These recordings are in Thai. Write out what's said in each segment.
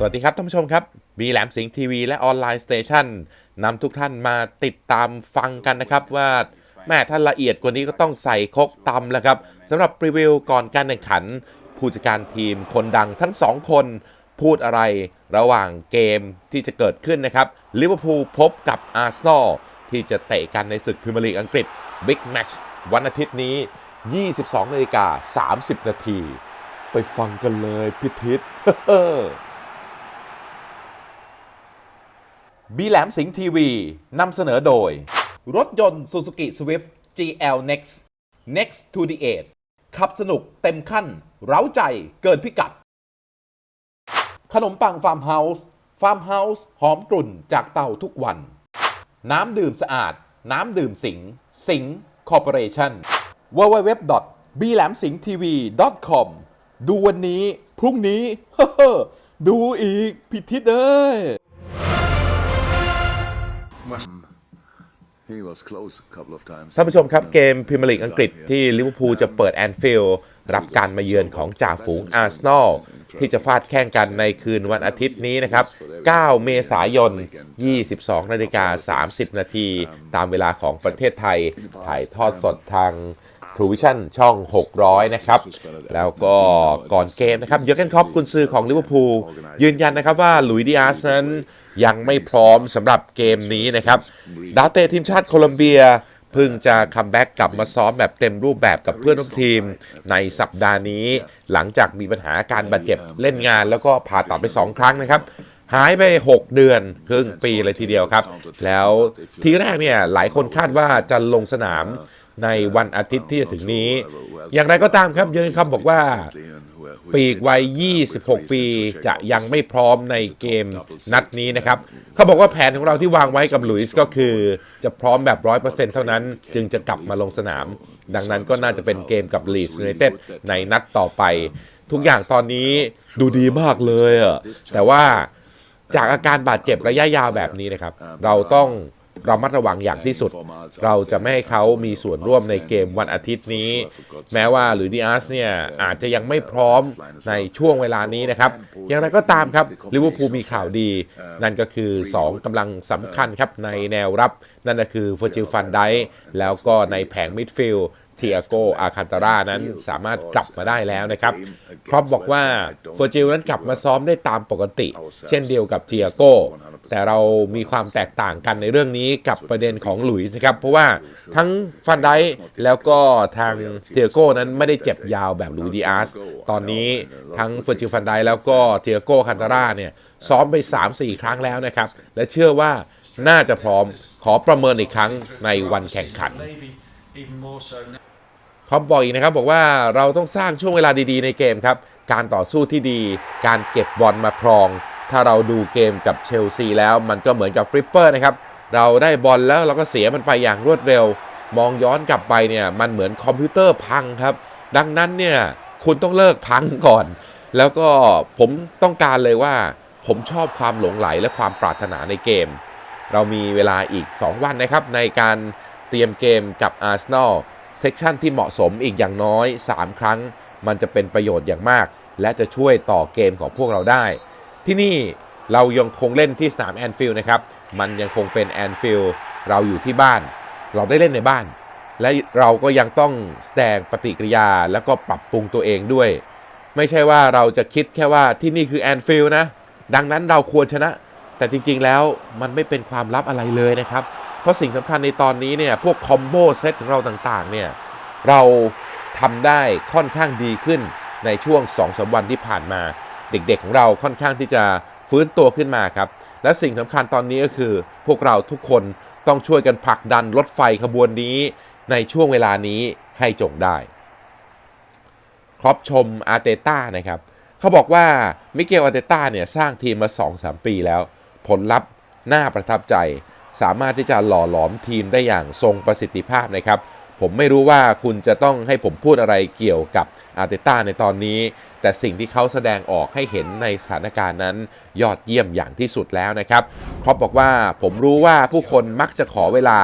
สวัสดีครับท่านผู้ชมครับบีแหลมสิงห์ทีวีและออนไลน์สเตชันนำทุกท่านมาติดตามฟังกันนะครับว่าแม่ท่านละเอียดกว่านี้ก็ต้องใส่คกตำแล้วครับสำหรับรีวิวก่อนการแข่งขัน ผู้จัดการทีมคนดังทั้งสองคน พูดอะไรระหว่างเกมที่จะเกิดขึ้นนะครับลิเวอร์พูลพบกับอาร์เซนอลที่จะเตะกันในศึกพรีเมียร์ลีกอังกฤษบิ๊กแมชวันอาทิตย์นี้ 22นาฬิกา30 นาทีไปฟังกันเลยพิทิศ บีแหลมสิงห์ทีวีนำเสนอโดย รถยนต์ Suzuki Swift GL Next Next to the Edge ขับสนุกเต็มขั้น เร้าใจเกินพิกัด ขนมปังฟาร์มเฮาส์ฟาร์มเฮาส์หอมกลุ่นจากเตาทุกวัน น้ำดื่มสะอาด น้ำดื่มสิง สิงคอร์ปอเรชั่น w w w b l a m s i n g t v com ดูวันนี้ พรุ่งนี้ ดูอีกพิดทิศเอ้ย ท่านผู้ชมครับเกมพรีเมียร์ลีกอังกฤษที่ลิเวอร์พูลจะเปิดแอนฟิลด์รับการมาเยือนของจ่าฝูงอาร์เซนอลที่จะฟาดแข่งกันในคืนวันอาทิตย์นี้นะครับ 9 เมษายน 22 นาฬิกา 30 นาที ตามเวลาของประเทศไทย ถ่ายทอดสดทาง ทรูวิชั่นช่อง 600 นะครับ แล้วก็ก่อนเกมนะครับ เยอร์เกนคอปกุนซือของลิเวอร์พูลยืนยันนะครับว่าลุยดิอาสนั้นยังไม่พร้อมสำหรับเกมนี้นะครับ ดาวเตะทีมชาติโคลอมเบียเพิ่งจะคัมแบ็กกลับมาซ้อมแบบเต็มรูปแบบกับเพื่อนร่วมทีมในสัปดาห์นี้ หลังจากมีปัญหาการบาดเจ็บเล่นงาน แล้วก็ผ่าตัดไป 2 ครั้งนะครับ หายไป 6 เดือนครึ่งปีเลยทีเดียวครับ แล้วทีแรกเนี่ยหลายคนคาดว่าจะลงสนาม ในวันอาทิตย์ที่จะถึงนี้ อย่างไรก็ตามครับเยอร์เกนคล็อปบอกว่าปีกวัย 26 ปีจะยังไม่พร้อมในเกมนัดนี้นะครับ เขาบอกว่าแผนของเราที่วางไว้กับหลุยส์ก็คือ จะพร้อมแบบ 100%เท่านั้น จึงจะกลับมาลงสนาม ดังนั้นก็น่าจะเป็นเกมกับลีส์ยูไนเต็ดในนัดต่อไป ทุกอย่างตอนนี้ดูดีมากเลยอะแต่ว่าจากอาการบาดเจ็บระยะยาวแบบนี้นะครับ เราต้อง เระมัดระวังอย่างที่สุด เราจะไม่ให้เขามีส่วนร่วมในเกมวันอาทิตย์นี้ แม้ว่าหรือดิอาสเนี่ยอาจจะยังไม่พร้อมในช่วงเวลานี้นะครับ อย่างไรก็ตามครับลิเวอร์พูลมีข่าวดี นั่นก็คือ 2กำลังสำคัญครับในแนวรับ นั่นก็คือเฟอร์จิลฟันไดแล้วก็ในแผงมิดฟิลด์เทียโกอาคันตารานั้นสามารถกลับมาได้แล้วนะครับครอปบอกว่าเฟอร์จิลนั้นกลับมาซ้อมได้ตามปกติ เช่นเดียวกับเทียโก แต่เรามีความแตกต่างกันในเรื่องนี้กับประเด็นของหลุยส์นะครับ เพราะว่าทั้งฟันไดแล้วก็ทางเทียโก้นั้นไม่ได้เจ็บยาวแบบหลุยดีอาร์สตอนนี้ทั้งเฟอร์จิฟันไดแล้วก็เทียโก้คันตาร่าเนี่ยซ้อมไป 3-4 ครั้งแล้วนะครับ และเชื่อว่าน่าจะพร้อมขอประเมินอีกครั้งในวันแข่งขัน maybe even more so now. เขาบอกอีกนะครับบอกว่าเราต้องสร้างช่วงเวลาดีๆในเกมครับ การต่อสู้ที่ดี การเก็บบอลมาครอง ถ้าเราดูเกมกับเชลซีแล้วมันก็เหมือนกับฟริปเปอร์นะครับ เราได้บอลแล้วเราก็เสียมันไปอย่างรวดเร็ว มองย้อนกลับไปเนี่ยมันเหมือนคอมพิวเตอร์พังครับ ดังนั้นเนี่ยคุณต้องเลิกพังก่อน แล้วก็ผมต้องการเลยว่า ผมชอบความหลงไหลและความปรารถนาในเกม เรามีเวลาอีก 2 วันนะครับในการเตรียมเกมกับอาร์เซนอลเซกชันที่เหมาะสมอีกอย่างน้อย 3 ครั้ง มันจะเป็นประโยชน์อย่างมาก และจะช่วยต่อเกมของพวกเราได้ ที่นี่เรายังคงเล่นที่สนามแอนฟิลด์นะครับ มันยังคงเป็นแอนฟิลด์เราอยู่ที่บ้าน เราได้เล่นในบ้าน และเราก็ยังต้องแสดงปฏิกิริยาแล้วก็ปรับปรุงตัวเองด้วย ไม่ใช่ว่าเราจะคิดแค่ว่าที่นี่คือแอนฟิลด์นะ ดังนั้นเราควรชนะ แต่จริงๆแล้วมันไม่เป็นความลับอะไรเลยนะครับ เพราะสิ่งสำคัญในตอนนี้เนี่ยพวกคอมโบเซตของเราต่างๆเนี่ยเราทำได้ค่อนข้างดีขึ้นในช่วง2อสวันที่ผ่านมา เด็กๆของเราค่อนข้างที่จะฟื้นตัวขึ้นมาครับ และสิ่งสำคัญตอนนี้ก็คือ พวกเราทุกคนต้องช่วยกันผลักดันรถไฟขบวนนี้ ในช่วงเวลานี้ให้จงได้ ครอปชมอาร์เตต้านะครับเขาบอกว่ามิเกลอาร์เตต้าเนี่ยสร้างทีมมา 2-3 ปีแล้ว ผลลัพธ์น่าประทับใจ สามารถที่จะหล่อหลอมทีมได้อย่างทรงประสิทธิภาพนะครับ ผมไม่รู้ว่าคุณจะต้องให้ผมพูดอะไรเกี่ยวกับอาร์เตต้าในตอนนี้ แต่สิ่งที่เขาแสดงออกให้เห็นในสถานการณ์นั้นยอดเยี่ยมอย่างที่สุดแล้วนะครับครอปบอกว่าผมรู้ว่าผู้คนมักจะขอเวลา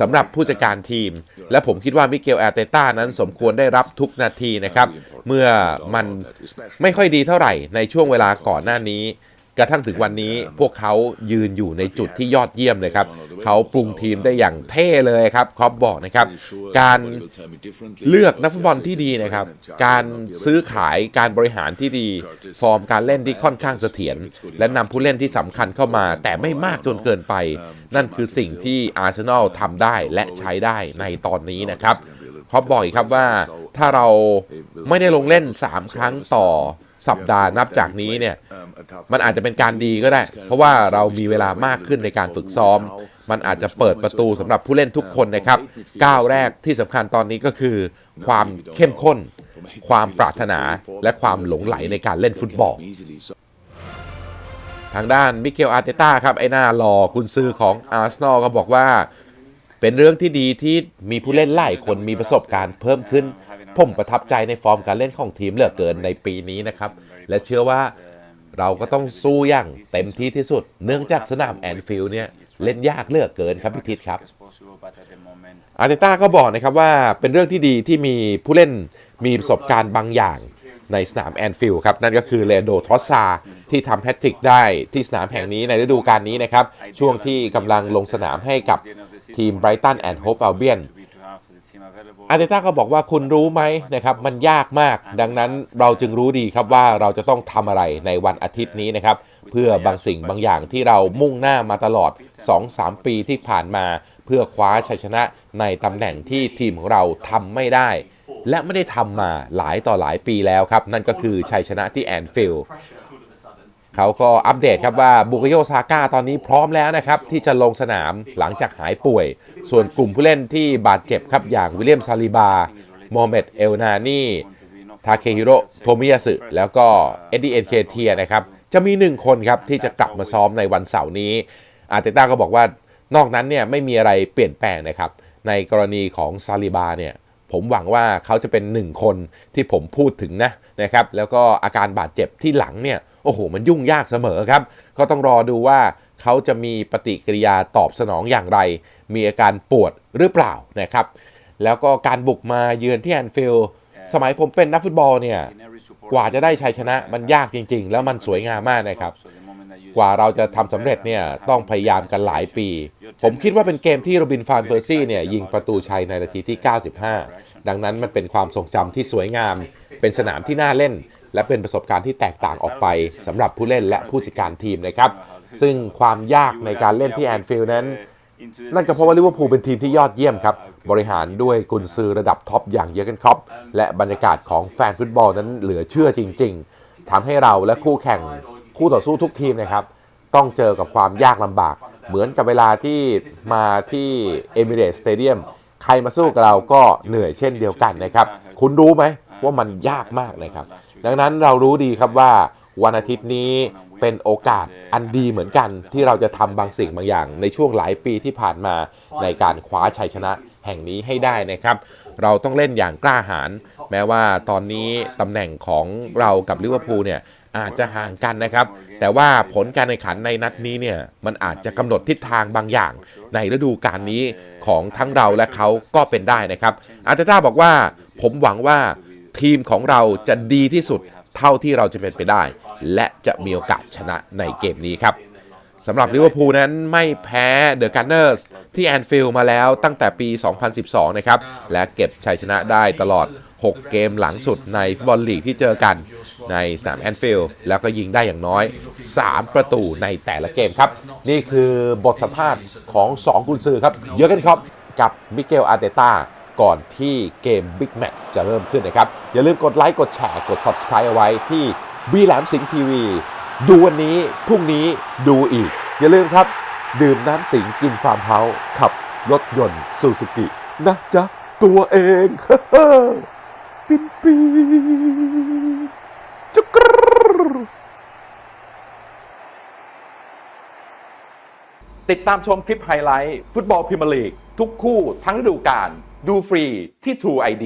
สำหรับผู้จัดการทีม และผมคิดว่ามิเกลอาร์เตต้านั้นสมควรได้รับทุกนาทีนะครับ เมื่อมันไม่ค่อยดีเท่าไหร่ในช่วงเวลาก่อนหน้านี้ กระทั่งถึงวันนี้พวกเขายืนอยู่ในจุดที่ยอดเยี่ยมเลยครับ เขาปรุงทีมได้อย่างเท่เลยครับครอปบอกนะครับ การเลือกนักฟุตบอลที่ดีนะครับ การซื้อขายการบริหารที่ดี ฟอร์มการเล่นที่ค่อนข้างเสถียรและนำผู้เล่นที่สำคัญเข้ามา แต่ไม่มากจนเกินไป นั่นคือสิ่งที่อาร์เซนอลทำได้และใช้ได้ในตอนนี้นะครับครอปบอกอีกครับว่าถ้าเราไม่ได้ลงเล่น 3 ครั้งต่อ สัปดาห์นับจากนี้เนี่ยมันอาจจะเป็นการดีก็ได้ เพราะว่าเรามีเวลามากขึ้นในการฝึกซ้อม มันอาจจะเปิดประตูสำหรับผู้เล่นทุกคนนะครับก้าวแรกที่สำคัญตอนนี้ก็คือ ความเข้มข้น ความปรารถนาและความหลงไหลในการเล่นฟุตบอลทางด้านมิเกลอาร์เตต้าครับไอ้หน้าหล่อกุนซือของอาร์เซนอลก็บอกว่า เป็นเรื่องที่ดีที่มีผู้เล่นหลายคนมีประสบการณ์เพิ่มขึ้น ผมประทับใจในฟอร์มการเล่นของทีมเหลือเกินในปีนี้นะครับ และเชื่อว่าเราก็ต้องสู้อย่างเต็มที่ที่สุด เนื่องจากสนามแอนฟิลด์เนี่ยเล่นยากเหลือกเกินครับพี่ทิศครับอาร์เตต้าก็บอกนะครับว่าเป็นเรื่องที่ดีที่มีผู้เล่นมีประสบการณ์บางอย่างในสนามแอนฟิลด์ครับ นั่นก็คือเลโดทรอสซาที่ทำแฮตทริกได้ที่สนามแห่งนี้ในฤดูกาลนี้นะครับ ช่วงที่กำลังลงสนามให้กับทีมไบรตันแอนด์โฮฟอัลเบียน อาร์เตต้าก็บอกว่าคุณรู้ไหมนะครับมันยากมาก ดังนั้นเราจึงรู้ดีครับว่าเราจะต้องทำอะไรในวันอาทิตย์นี้นะครับเพื่อบางสิ่งบางอย่างที่เรามุ่งหน้ามาตลอด 2-3 ปีที่ผ่านมา เพื่อคว้าชัยชนะในตำแหน่งที่ทีมของเราทำไม่ได้ และไม่ได้ทำมาหลายต่อหลายปีแล้วครับ นั่นก็คือชัยชนะที่แอนฟิลด์ เขาก็อัปเดตครับว่าบุกโยซาก้าตอนนี้พร้อมแล้วนะครับที่จะลงสนามหลังจากหายป่วย ส่วนกลุ่มผู้เล่นที่บาดเจ็บครับอย่างวิลเลียมซาลิบา โมเมดเอลนานีทาเคฮิโร่โทมิยาสึแล้วก็เอ็ดดี้เอ็นเคเทียนะครับจะมีหนึ่งคนครับที่จะกลับมาซ้อมในวันเสาร์นี้ อาร์เตต้าก็บอกว่านอกนั้นเนี่ยไม่มีอะไรเปลี่ยนแปลงนะครับในกรณีของซาลิบาเนี่ยผมหวังว่าเขาจะเป็นหนึ่งคนที่ผมพูดถึงนะนะครับแล้วก็อาการบาดเจ็บที่หลังเนี่ย โอ้โห มันยุ่งยากเสมอครับ ก็ต้องรอดูว่าเขาจะมีปฏิกิริยาตอบสนองอย่างไร มีอาการปวดหรือเปล่านะครับ แล้วก็การบุกมาเยือนที่แอนฟิลด์สมัยผมเป็นนักฟุตบอลเนี่ย กว่าจะได้ชัยชนะมันยากจริง ๆ แล้วมันสวยงามมากนะครับ กว่าเราจะทำสำเร็จเนี่ยต้องพยายามกันหลายปี ผมคิดว่าเป็นเกมที่โรบินฟานเพอร์ซี่เนี่ยยิงประตูชัยในนาทีที่ 95 ดังนั้นมันเป็นความทรงจำที่สวยงาม เป็นสนามที่น่าเล่น และเป็นประสบการณ์ที่แตกต่างออกไปสำหรับผู้เล่นและผู้จัดการทีมนะครับ ซึ่งความยากในการเล่นที่แอนฟิลด์นั้น นั่นก็เพราะว่าลิเวอร์พูลเป็นทีมที่ยอดเยี่ยมครับ บริหารด้วยกุนซือระดับท็อปอย่างเยอร์เกนครอปและบรรยากาศของแฟนฟุตบอลนั้นเหลือเชื่อจริง ๆทำให้เราและคู่แข่งคู่ต่อสู้ทุกทีมนะครับ ต้องเจอกับความยากลำบาก เหมือนกับเวลาที่มาที่เอมิเรตสเตเดียมใครมาสู้กับเราก็เหนื่อยเช่นเดียวกันนะครับ คุณรู้ไหมว่ามันยากมากนะครับ ดังนั้นเรารู้ดีครับว่าวันอาทิตย์นี้เป็นโอกาสอันดีเหมือนกันที่เราจะทำบางสิ่งบางอย่าง ในช่วงหลายปีที่ผ่านมาในการคว้าชัยชนะแห่งนี้ให้ได้นะครับ เราต้องเล่นอย่างกล้าหาญแม้ว่าตอนนี้ตำแหน่งของเรากับลิเวอร์พูลเนี่ยอาจจะห่างกันนะครับ แต่ว่าผลการแข่งขันในนัดนี้เนี่ยมันอาจจะกำหนดทิศทางบางอย่าง ในฤดูกาลนี้ของทั้งเราและเขาก็เป็นได้นะครับอาร์เตต้าบอกว่าผมหวังว่า ทีมของเราจะดีที่สุดเท่าที่เราจะเป็นไปได้ และจะมีโอกาสชนะในเกมนี้ครับสำหรับลิเวอร์พูลนั้นไม่แพ้เดอะกันเนอร์สที่แอนฟิลด์มาแล้วตั้งแต่ปี 2012 นะครับ และเก็บชัยชนะได้ตลอด 6 เกมหลังสุดในฟุตบอลลีกที่เจอกันในสนามแอนฟิลด์แล้วก็ยิงได้อย่างน้อย 3 ประตูในแต่ละเกมครับ นี่คือบทสัมภาษณ์ของ 2 กุนซือครับ เยอะกันครับกับมิเกลอาร์เตต้า ก่อนที่เกมบิ๊กแมตช์จะเริ่มขึ้นนะครับ อย่าลืมกดไลค์กดแชร์กด Subscribe เอาไว้ที่บีแหลมสิงห์ทีวีดูวันนี้ พรุ่งนี้ดูอีก อย่าลืมครับ ดื่มน้ำสิงกินฟาร์มเฮาส์ขับรถยนต์ซูซูกิ นะจ๊ะ ตัวเอง ปินปีจุกรติดตามชมคลิปไฮไลท์ ฟุตบอลพรีเมียร์ลีก ทุกคู่ทั้งฤดูกาลดูฟรีที่ True ID